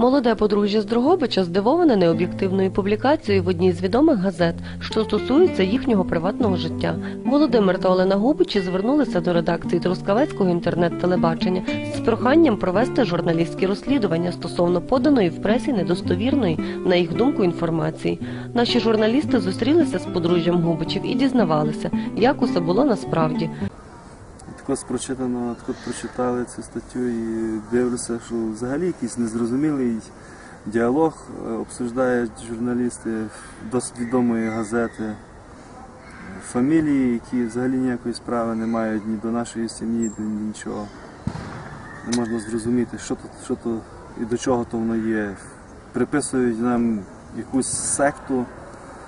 Молоде подружжя з Дрогобича здивоване необ'єктивною публікацією в одній з відомих газет, що стосується їхнього приватного життя. Володимир та Олена Губичі звернулися до редакції Трускавецького інтернет-телебачення з проханням провести журналістські розслідування стосовно поданої в пресі недостовірної, на їх думку, інформації. Наші журналісти зустрілися з подружжям Губичів і дізнавалися, як усе було насправді. Також прочитано, так прочитали цю статтю і дивлюся, що взагалі якийсь незрозумілий діалог е, обсуждають журналісти досить відомої газети. Фамілії, які взагалі ніякої справи не мають ні до нашої сім'ї, ні нічого. Не можна зрозуміти, що то, що то і до чого то воно є. Приписують нам якусь секту,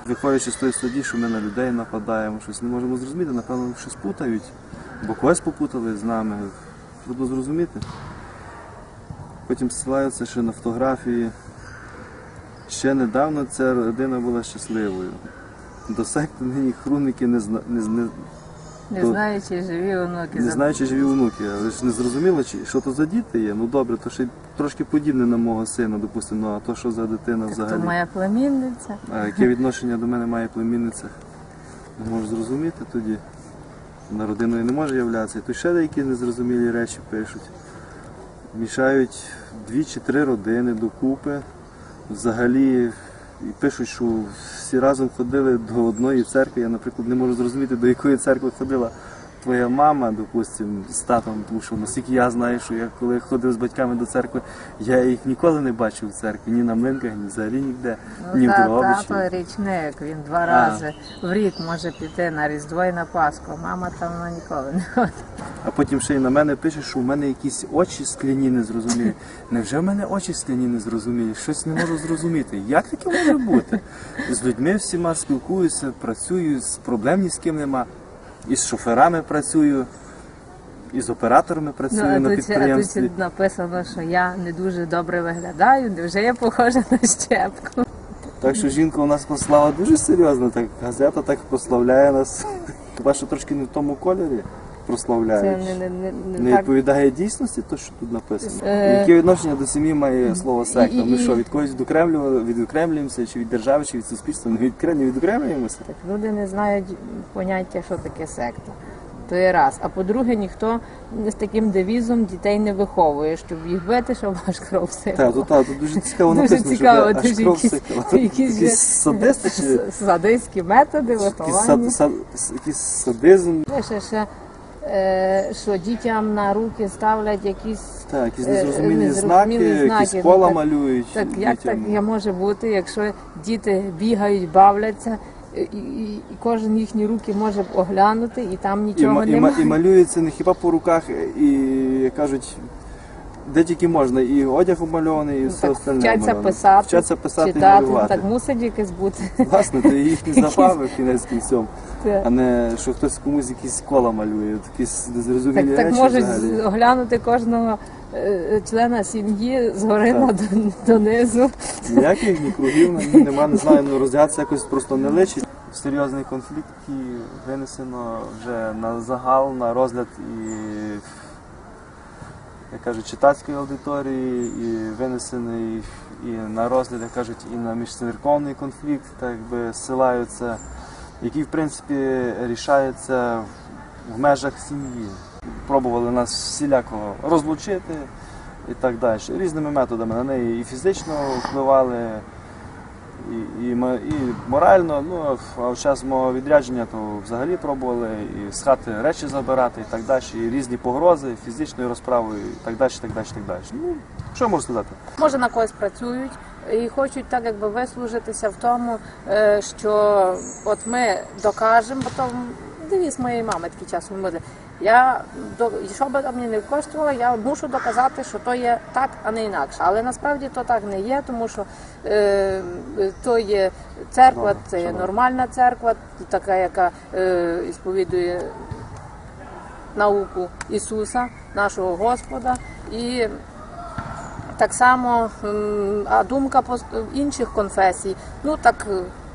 виходячи з тої стадії, що ми на людей нападаємо, щось не можемо зрозуміти, напевно, щось путають. Бо когось попутали з нами. Трудно зрозуміти. Потім ссилаються ще на фотографії. Ще недавно ця родина була щасливою. До секти нині хруники не, зна... не, не, Не знаю, чи живі онуки. не знаю, чи живі внуки, але ж не зрозуміло, чи, що то за діти є. Ну добре, то ще трошки подібне на мого сина, допустимо, ну, а то що за дитина Так взагалі. моя племінниця. А яке відношення до мене має племінниця? Не можу зрозуміти тоді. На родиною не може являтися. І тут ще деякі незрозумілі речі пишуть. Мішають дві чи три родини докупи. Взагалі і пишуть, що всі разом ходили до одної церкви. Я, наприклад, не можу зрозуміти, до якої церкви ходила твоя мама, допустим, з татом, тому що наскільки я знаю, що я коли ходив з батьками до церкви, я їх ніколи не бачив в церкві, ні на млинках, ні взагалі ніде, ні Ну, в Дрогобичі. тато річник, він два рази в рік може піти на Різдво і на Пасху. Мама там вона ніколи не ходить. А потім ще й на мене пише, що в мене якісь очі скляні незрозумілі. Невже в мене очі скляні незрозумілі? Щось не можу зрозуміти. Як таке може бути? З людьми всіма спілкуюся, працюю, проблем ні з ким нема. І з шоферами працюю, і з операторами працюю Ну, а на тут, підприємстві. а тут написано, що я не дуже добре виглядаю, невже я похожа на щепку. Так що жінка у нас послала дуже серйозно, так газета так прославляє нас. Хіба що трошки не в тому кольорі прославляють. не, не, не, Не не так. відповідає дійсності, то що тут написано. Е, Яке відношення до сім'ї має слово секта? і- Ми що, від когось відокремлювали- відокремлюємося, чи від держави, чи від суспільства? Не відкре- не відокремлюємося? Так люди не знають поняття, що таке секта. То є раз. А по-друге, ніхто з таким девізом дітей не виховує, щоб їх бити, щоб аж кров Так, сипала. тут, так, тут дуже цікаво Дуже написано, цікаво, що аж дуже кров якісь, сикала. якісь, Якісь садисти чи с- садистські методи якийсь, виховання. сад, сад, якийсь садизм? Ще, ще, е, що дітям на руки ставлять якісь Так, якісь Е, незрозумілі незрозумілі знаки, якісь кола ну, так- малюють. Так як дітям. так я може бути, якщо діти бігають, бавляться, і, і, і кожен їхні руки може оглянути, і там нічого і, немає. і малюється не хіба по руках, і кажуть, де тільки можна, і одяг обмальований, і Ну, все так остальне. вчаться обмальоване. писати, Вчаться писати і читати, ну, малювати. так мусить якесь бути. Власне, це їхні забави в кінець кінцем, Так. а не що хтось комусь якісь кола малює, якісь незрозумілі Так, так можуть взагалі. оглянути кожного е, члена сім'ї згори на донизу. Ніяких ні кругів ні, нема, не знаю, ну роздягатися якось просто не личить. Серйозний конфлікт, який винесено вже на загал, на розгляд і, як кажуть, читацької аудиторії, і винесений і на розгляд, як кажуть, і на міжцерковний конфлікт, так би силаються, який в принципі рішається в межах сім'ї. Пробували нас всіляко розлучити і так далі. Різними методами на неї і фізично впливали, і, і, і морально. Ну, а в час мого відрядження то взагалі пробували і з хати речі забирати і так далі, і різні погрози, фізичною розправою, і так далі, так далі, так далі. Ну, що можу сказати? Може на когось працюють і хочуть так якби вислужитися в тому, е, що от ми докажемо, бо то девіз моєї мами такий час говорили. Я до що би мені не коштувало, я мушу доказати, що то є так, а не інакше. Але насправді то так не є, тому що е, то є церква, це є нормальна церква, така, яка е, сповідує науку Ісуса, нашого Господа. І так само, а думка інших конфесій, ну так,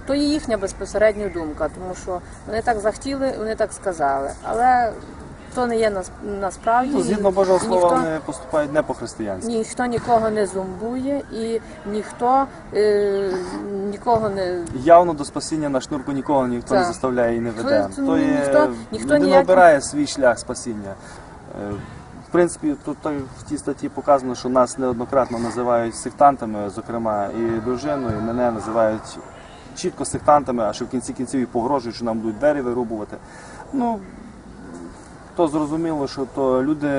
то є їхня безпосередня думка, тому що вони так захотіли, вони так сказали. Але то не є нас, насправді. Ну, згідно Божого слова, ніхто, вони поступають не по-християнськи. ніхто нікого не зомбує і ніхто е, нікого не Явно до спасіння на шнурку нікого ніхто не заставляє і не веде. Це- То є ніхто- ніхто людина ніяким- обирає свій шлях спасіння. Е, В принципі, тут в тій статті показано, що нас неоднократно називають сектантами, зокрема і дружину, і мене називають чітко сектантами, а що в кінці кінців і погрожують, що нам будуть двері вирубувати. Ну, то зрозуміло, що то люди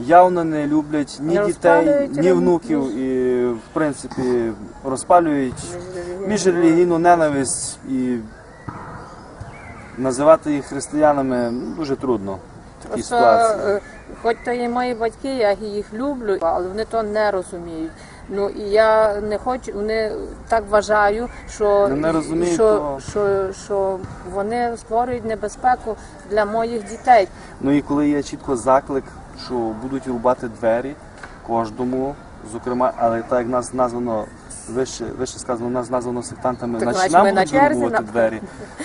явно не люблять ні Не дітей, розпалюють ні внуків і, в принципі, розпалюють міжрелігійну ненависть і називати їх християнами ну, дуже трудно в такій Просто, ситуації. е, хоч то є мої батьки, я їх люблю, але вони то не розуміють. Ну і я не хочу, вони так вважаю, що, Ну, не розуміють, що, то- що, що вони створюють небезпеку для моїх дітей. Ну і коли є чітко заклик, що будуть рубати двері кожному, зокрема, але так як нас названо вище, вище сказано, нас названо сектантами, Так, значить значить, нам ми на будуть черзі, вирубувати на- двері.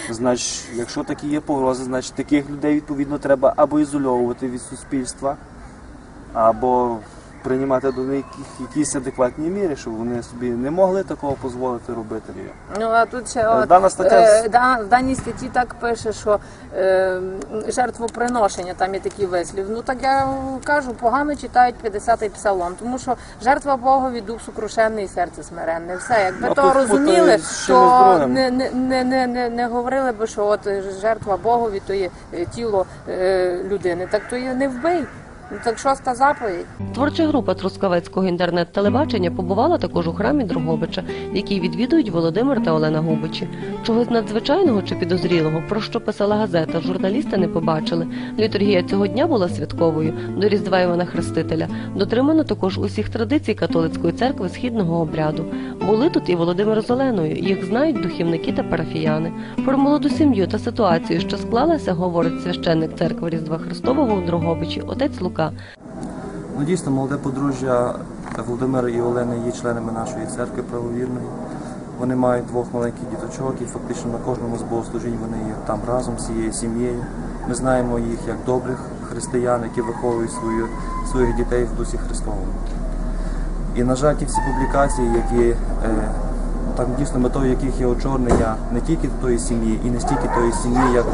Значить, якщо такі є погрози, значить таких людей відповідно треба або ізольовувати від суспільства, або приймати до них якісь адекватні міри, щоб вони собі не могли такого дозволити робити. Ну а тут ще от, Дана стаття е, да, в даній статті так пише, що е, жертвоприношення, там є такий вислів. Ну так я кажу, погано читають 50-й псалом, тому що жертва Богові дух сукрушенний, серце смиренне. Все, якби А то розуміли, то не, не, не, не, не, не говорили би, що от жертва Богові то є е, тіло е, людини. Так то є не вбий. Ну так шоста заповідь. Творча група Трускавецького інтернет-телебачення побувала також у храмі Дрогобича, який відвідують Володимир та Олена Губичі. Чогось надзвичайного чи підозрілого, про що писала газета, журналісти не побачили. Літургія цього дня була святковою до Різдва Івана Хрестителя. Дотримано також усіх традицій католицької церкви східного обряду. Були тут і Володимир з Оленою. Їх знають духівники та парафіяни. Про молоду сім'ю та ситуацію, що склалася, говорить священник церкви Різдва Христового у Дрогобичі, отець Лука. Ну, дійсно, молоде подружжя Володимира і Олени є членами нашої церкви правовірної. Вони мають двох маленьких діточок і фактично на кожному з богослужінь вони є там разом з цією сім'єю. Ми знаємо їх як добрих християн, які виховують свою, своїх дітей в дусі Христовому. І, на жаль, ті всі публікації, які е, там дійсно метою яких є очорнення не тільки тої сім'ї і не стільки тої сім'ї, як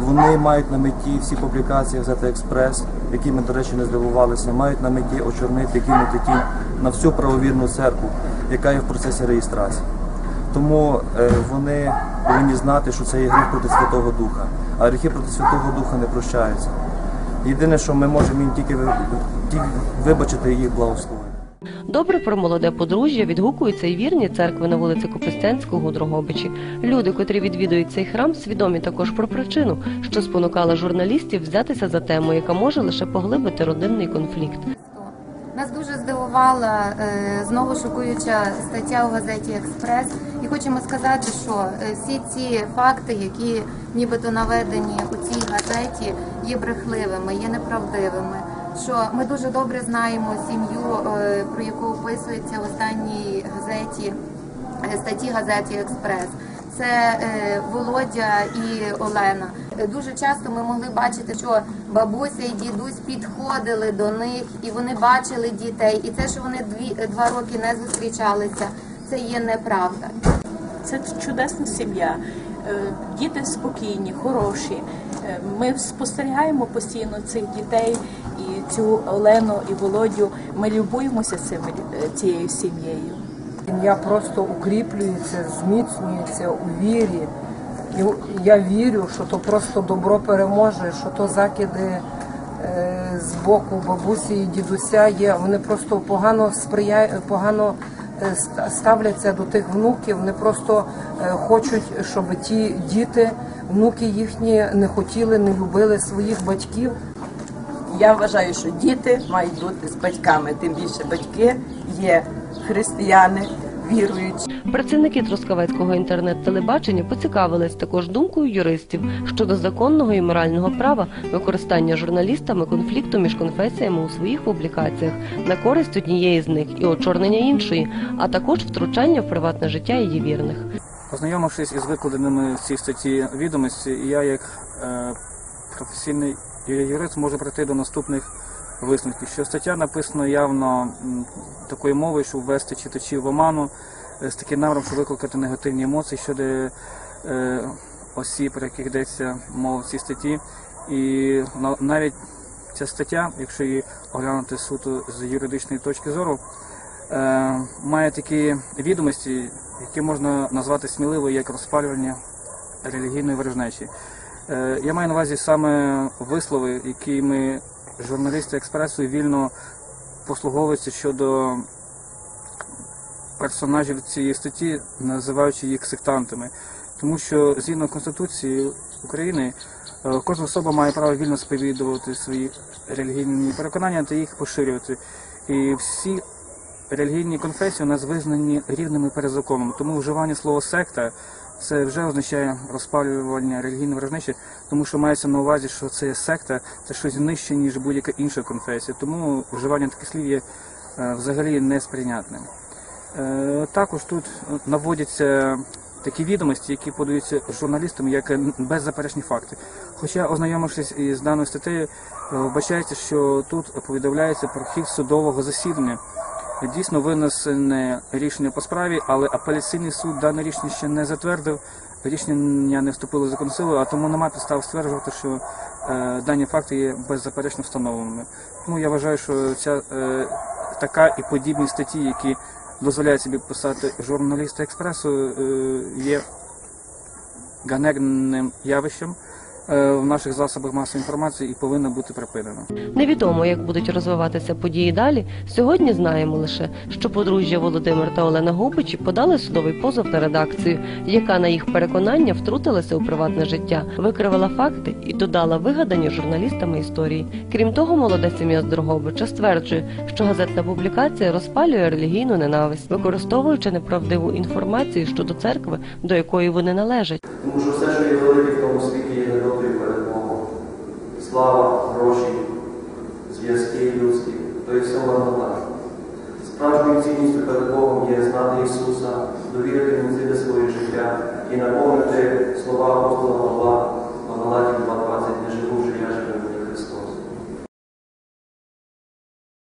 вони мають на меті всі публікації газети Експрес, які ми, до речі, не здивувалися, мають на меті очорнити, кинути тінь на всю правовірну церкву, яка є в процесі реєстрації. Тому е, вони повинні знати, що це є гріх проти Святого Духа, а гріхи проти Святого Духа не прощаються. Єдине, що ми можемо їм тільки, вибачити їх благословення. Добре про молоде подружжя відгукуються і вірні церкви на вулиці Копистянського у Дрогобичі. Люди, котрі відвідують цей храм, свідомі також про причину, що спонукала журналістів взятися за тему, яка може лише поглибити родинний конфлікт. Нас дуже здивувала е, знову шокуюча стаття у газеті Експрес. І хочемо сказати, що е, всі ці факти, які нібито наведені у цій газеті, є брехливими, є неправдивими. Що ми дуже добре знаємо сім'ю, е, про яку описується в останній газеті е, статті газеті Експрес. Це е, Володя і Олена. Дуже часто ми могли бачити, що бабуся і дідусь підходили до них, і вони бачили дітей. І це, що вони дві два роки не зустрічалися, це є неправда. Це чудесна сім'я. Діти спокійні, хороші. Ми спостерігаємо постійно цих дітей цю Олену і Володю. Ми любуємося цими е, цією сім'єю. Я просто укріплюється, зміцнюється у вірі. Я вірю, що то просто добро переможе, що то закиди е, з боку бабусі і дідуся є. Вони просто погано сприяють, погано е, ставляться до тих внуків. Вони просто хочуть, щоб ті діти, внуки їхні не хотіли, не любили своїх батьків. Я вважаю, що діти мають бути з батьками. Тим більше батьки є християни, віруючі. Працівники Трускавецького інтернет-телебачення поцікавились також думкою юристів щодо законного і морального права використання журналістами конфлікту між конфесіями у своїх публікаціях на користь однієї з них і очорнення іншої, а також втручання в приватне життя її вірних. Ознайомившись із викладеними в цій статті відомості, я як е, професійний юрист може прийти до наступних висновків, що стаття написана явно такою мовою, щоб ввести читачів в оману, е, з таким наміром, щоб викликати негативні емоції щодо е, осіб, про яких йдеться мова в цій статті. І навіть ця стаття, якщо її оглянути суто з юридичної точки зору, е, має такі відомості, які можна назвати сміливо як розпалювання релігійної ворожнечі. Е, Я маю на увазі саме вислови, які ми, журналісти експресу, вільно послуговуються щодо персонажів цієї статті, називаючи їх сектантами. Тому що згідно Конституції України е, кожна особа має право вільно сповідувати свої релігійні переконання та їх поширювати. І всі релігійні конфесії у нас визнані рівними перед законом. Тому вживання слова секта це вже означає розпалювання релігійної ворожнечі, тому що мається на увазі, що це секта, це щось нижче, ніж будь-яка інша конфесія. Тому вживання таких слів є е, взагалі несприйнятним. Е, Також тут наводяться такі відомості, які подаються журналістам як беззаперечні факти. Хоча, ознайомившись із даною статтею, е, вбачається, що тут повідомляється про хід судового засідання. Дійсно винесене рішення по справі, але апеляційний суд дане рішення ще не затвердив. Рішення не вступило в законну силу, а тому немає підстав стверджувати, що е, дані факти є беззаперечно встановленими. Тому я вважаю, що ця е, така і подібні статті, які дозволяють собі писати журналісти експресу, е, є ганебним явищем в наших засобах масової інформації і повинна бути припинена. Невідомо, як будуть розвиватися події далі. Сьогодні знаємо лише, що подружжя Володимир та Олена Губичі подали судовий позов на редакцію, яка на їх переконання втрутилася у приватне життя, викривала факти і додала вигадані журналістами історії. Крім того, молода сім'я з Дрогобича стверджує, що газетна публікація розпалює релігійну ненависть, використовуючи неправдиву інформацію щодо церкви, до якої вони належать. Тому що все, що є велике в тому світі, є недобрі перед Богом. Слава, гроші, зв'язки людські, то й все марнота. Справжньою цінністю перед Богом є знати Ісуса, довірити Йому ціле своє життя і наповнити слова апостола Павла